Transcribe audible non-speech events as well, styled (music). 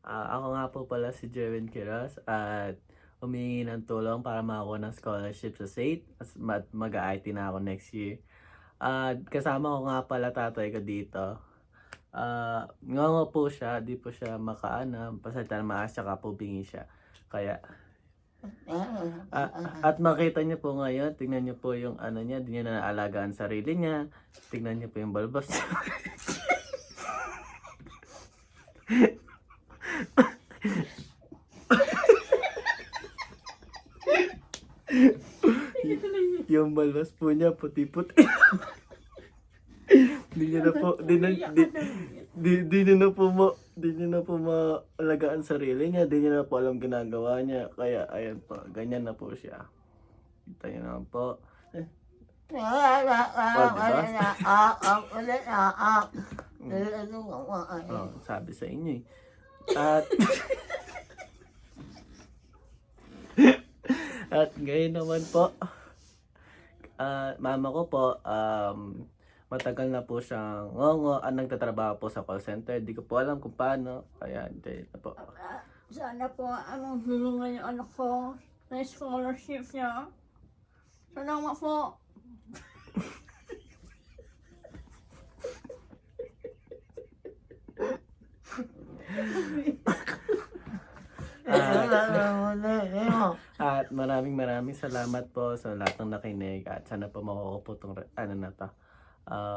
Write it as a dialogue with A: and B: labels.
A: Ah, ako nga po pala si Jerwin Quiroz at humingi ng tulong para makakuha ng scholarship sa SAIT as mag- mag-IT na ako next year. At kasama ko nga pala tatay ko dito. Ah, ngongo po siya, di po siya makaana, pasata na maas tsaka po bingi siya. Kaya Ah, at makita niyo po ngayon, tingnan niyo po yung ano niya, di niya na naalagaan sarili niya. Tingnan niyo po yung balbas niya. (laughs) Y- yung balbas po niya, puti-puti. di niya na po, di, na, di, di, di niya na po ma, di niya na po maalagaan sarili niya, di niya na po alam ginagawa niya. Kaya, ayan po, ganyan na po siya. Kita niyo naman po. Oh, sabi sa inyo eh. At At ngayon naman po, ah, mama ko po, um, matagal na po siyang ngongo, ang nagtatrabaho po sa call center. Di ko po alam kung paano. Kaya, hindi na po.
B: Sana po, anong tulungan yung anak ko na scholarship niya. Salamat po.
A: At maraming maraming salamat po sa lahat ng nakinig at sana po makukuha po tong re- ano na to. ah,